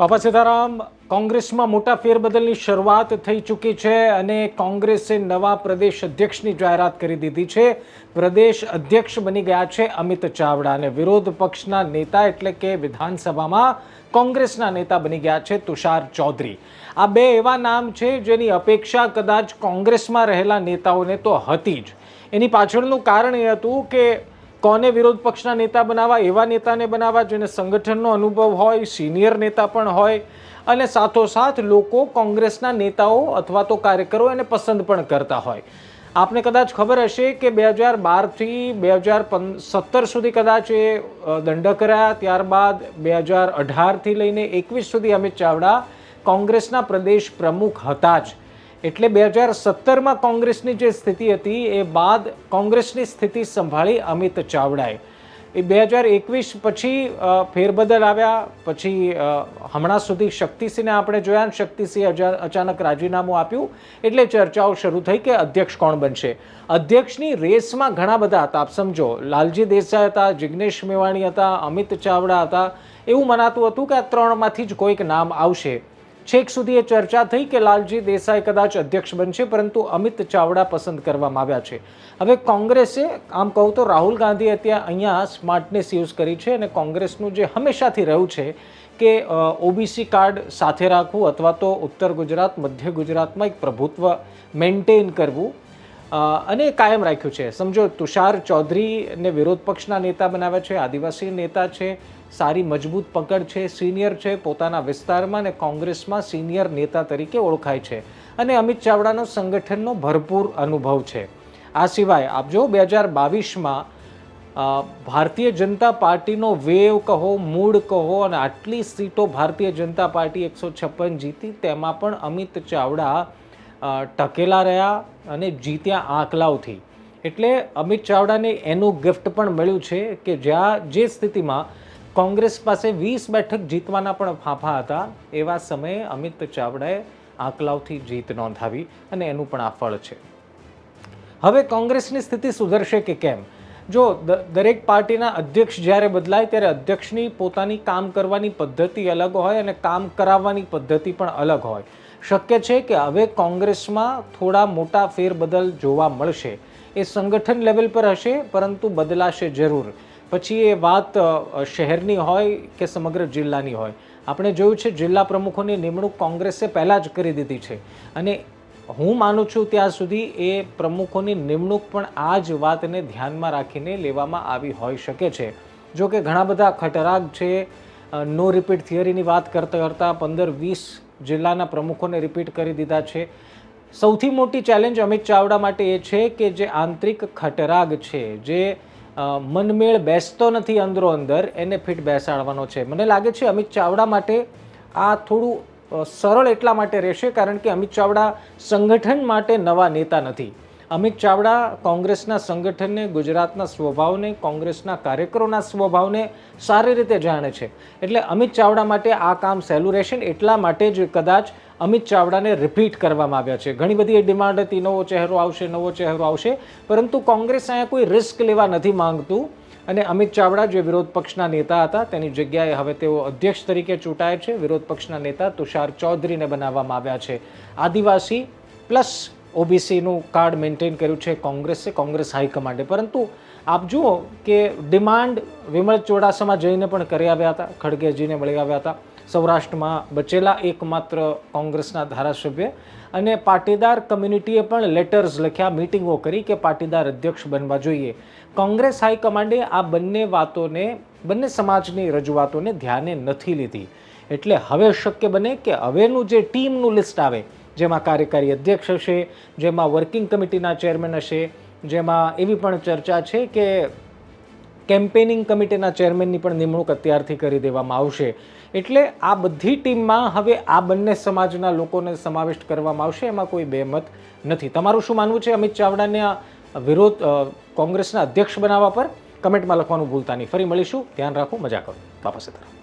બાપા સીતારામ કોંગ્રેસમાં મોટા ફેરબદલની શરૂઆત થઈ ચૂકી છે અને કોંગ્રેસે નવા પ્રદેશ અધ્યક્ષની જાહેરાત કરી દીધી છે. પ્રદેશ અધ્યક્ષ બની ગયા છે અમિત ચાવડા અને વિરોધ પક્ષના નેતા એટલે કે વિધાનસભામાં કોંગ્રેસના નેતા બની ગયા છે તુષાર ચૌધરી. આ બે એવા નામ છે જેની અપેક્ષા કદાચ કોંગ્રેસમાં રહેલા નેતાઓને તો હતી જ. એની પાછળનું કારણ એ હતું કે કોને વિરોધ પક્ષના નેતા બનાવવા, એવા નેતાને બનાવવા જેને સંગઠનનો અનુભવ હોય, સિનિયર નેતા પણ હોય અને સાથોસાથ લોકો કોંગ્રેસના નેતાઓ અથવા તો કાર્યકરો એને પસંદ પણ કરતા હોય. આપને કદાચ ખબર હશે કે બે હજાર બારથી બે હજાર સત્તર સુધી કદાચ એ દંડ દંડક રહ્યા ત્યારબાદ બે હજાર અઢારથી લઈને એકવીસ સુધી અમિત ચાવડા કોંગ્રેસના પ્રદેશ પ્રમુખ હતા જ. એટલે બે હજાર સત્તરમાં કોંગ્રેસની જે સ્થિતિ હતી, એ બાદ કોંગ્રેસની સ્થિતિ સંભાળી અમિત ચાવડાએ. એ બે હજાર એકવીસ પછી ફેરબદલ આવ્યા. પછી હમણાં સુધી શક્તિસિંહને આપણે જોયા શક્તિસિંહે અચાનક રાજીનામું આપ્યું. એટલે ચર્ચાઓ શરૂ થઈ કે અધ્યક્ષ કોણ બનશે. અધ્યક્ષની રેસમાં ઘણા બધા હતા. આપ સમજો, લાલજી દેસાઈ હતા, જિગ્નેશ મેવાણી હતા, અમિત ચાવડા હતા. એવું મનાતું હતું કે આ ત્રણમાંથી જ કોઈક નામ આવશે. છેક સુધી એ ચર્ચા થઈ કે લાલજી દેસાઈ કદાચ અધ્યક્ષ બનશે, પરંતુ અમિત ચાવડા પસંદ કરવામાં આવ્યા છે. હવે કોંગ્રેસે, આમ કહું તો રાહુલ ગાંધીએ અત્યારે અહીંયા સ્માર્ટનેસ યુઝ કરી છે અને કોંગ્રેસનું જે હંમેશાથી રહ્યું છે કે ઓબીસી કાર્ડ સાથે રાખવું અથવા તો ઉત્તર ગુજરાત, મધ્ય ગુજરાતમાં એક પ્રભુત્વ મેન્ટેન કરવું અને કાયમ રાખ્યું છે. સમજો, તુષાર ચૌધરીને વિરોધ પક્ષના નેતા બનાવ્યા છે, આદિવાસી નેતા છે સારી મજબૂત પકડ છે, સિનિયર છે, પોતાના વિસ્તારમાં અને કોંગ્રેસમાં સિનિયર નેતા તરીકે ઓળખાય છે. અને અમિત ચાવડાનો સંગઠનનો ભરપૂર અનુભવ છે. આ સિવાય આપ જો બે હજાર બાવીસમાં ભારતીય જનતા પાર્ટીનો વેવ કહો મૂળ કહો અને આટલી સીટો ભારતીય જનતા પાર્ટી એકસો છપ્પન જીતી, તેમાં પણ અમિત ચાવડા ટકેલા રહ્યા અને જીત્યા આંકલાવથી. એટલે અમિત ચાવડાને એનું ગિફ્ટ પણ મળ્યું છે કે જ્યાં, જે સ્થિતિમાં કોંગ્રેસ પાસે વીસ બેઠક જીતવાના પણ ફાંફા હતા. એવા સમયે અમિત ચાવડાએ આંકલાવથી જીત નોંધાવી અને એનું પણ આ ફળ છે. હવે કોંગ્રેસની સ્થિતિ સુધરશે કે કેમ? જો દરેક પાર્ટીના અધ્યક્ષ જ્યારે બદલાય ત્યારે અધ્યક્ષની પોતાની કામ કરવાની પદ્ધતિ અલગ હોય અને કામ કરાવવાની પદ્ધતિ પણ અલગ હોય. શક્ય છે કે હવે કોંગ્રેસમાં થોડા મોટા ફેરબદલ જોવા મળશે. એ સંગઠન લેવલ પર હશે, પરંતુ બદલાશે જરૂર. પછી એ વાત શહેરની હોય કે સમગ્ર જિલ્લાની હોય? આપણે જોયું છે જિલ્લા પ્રમુખોની નિમણૂક કોંગ્રેસે પહેલાં જ કરી દીધી છે. અને હું માનું છું ત્યાં સુધી એ પ્રમુખોની નિમણૂક પણ આ જ વાતને ધ્યાનમાં રાખીને લેવામાં આવી હોઈ શકે છે. જો કે ઘણા બધા ખટરાગ છે નો રિપીટ થિયરીની વાત કરતાં કરતાં પંદર વીસ જિલ્લાના પ્રમુખોને રિપીટ કરી દીધા છે. સૌથી મોટી ચેલેન્જ અમિત ચાવડા માટે એ છે કે જે આંતરિક ખટરાગ છે, જે મનમેળ બેસતો નથી અંદરો અંદર, એને ફિટ બેસાડવાનો છે. મને લાગે છે અમિત ચાવડા માટે આ થોડું સરળ એટલા માટે રહેશે કારણ કે અમિત ચાવડા સંગઠન માટે નવા નેતા નથી. અમિત ચાવડા કોંગ્રેસના સંગઠનને, ગુજરાતના સ્વભાવને, કોંગ્રેસના કાર્યકરોના સ્વભાવને સારી રીતે જાણે છે. એટલે અમિત ચાવડા માટે આ કામ સહેલું રહેશે એટલા માટે જ કદાચ અમિત ચાવડાને રિપીટ કરવામાં આવ્યા છે. ઘણી બધી ડિમાન્ડ હતી, નવો ચહેરો આવશે, નવો ચહેરો આવશે, પરંતુ કોંગ્રેસ અહીંયા કોઈ રિસ્ક લેવા નથી માંગતું. અને અમિત ચાવડા જે વિરોધ પક્ષના નેતા હતા, તેની જગ્યાએ હવે તેઓ અધ્યક્ષ તરીકે ચૂંટાય છે. વિરોધ પક્ષના નેતા તુષાર ચૌધરીને બનાવવામાં આવ્યા છે. આદિવાસી પ્લસ ઓબીસીનું કાર્ડ મેન્ટેન કર્યું છે કોંગ્રેસે, કોંગ્રેસ હાઈકમાન્ડે. પરંતુ આપ જુઓ કે ડિમાન્ડ વિમલ ચોડાસામાં જઈને પણ કરી આવ્યા હતા, ખડગેજીને મળી આવ્યા હતા. સૌરાષ્ટ્રમાં બચેલા એકમાત્ર કોંગ્રેસના ધારાસભ્ય અને પાટીદાર કમ્યુનિટીએ પણ લેટર્સ લખ્યા મિટિંગો કરી કે પાટીદાર અધ્યક્ષ બનવા જોઈએ. કોંગ્રેસ હાઈકમાન્ડે આ બંને વાતોને, બંને સમાજની રજૂઆતોને ધ્યાને નથી લીધી. એટલે હવે શક્ય બને કે હવેનું જે ટીમનું લિસ્ટ આવે જેમાં કાર્યકારી અધ્યક્ષ હશે, જેમાં વર્કિંગ કમિટીના ચેરમેન હશે, જેમાં એવી પણ ચર્ચા છે કે કેમ્પેનિંગ કમિટીના ચેરમેનની પણ નિમણૂક અત્યારથી કરી દેવામાં આવશે. એટલે આ બધી ટીમમાં હવે આ બંને સમાજના લોકોને સમાવિષ્ટ કરવામાં આવશે, એમાં કોઈ બેમત નથી. તમારું શું માનવું છે? અમિત ચાવડાને વિરોધ કોંગ્રેસના અધ્યક્ષ બનાવવા પર કમેન્ટમાં લખવાનું ભૂલતા નહીં. ફરી મળીશું. ધ્યાન રાખો. મજા કરો. બાપા સીતારામ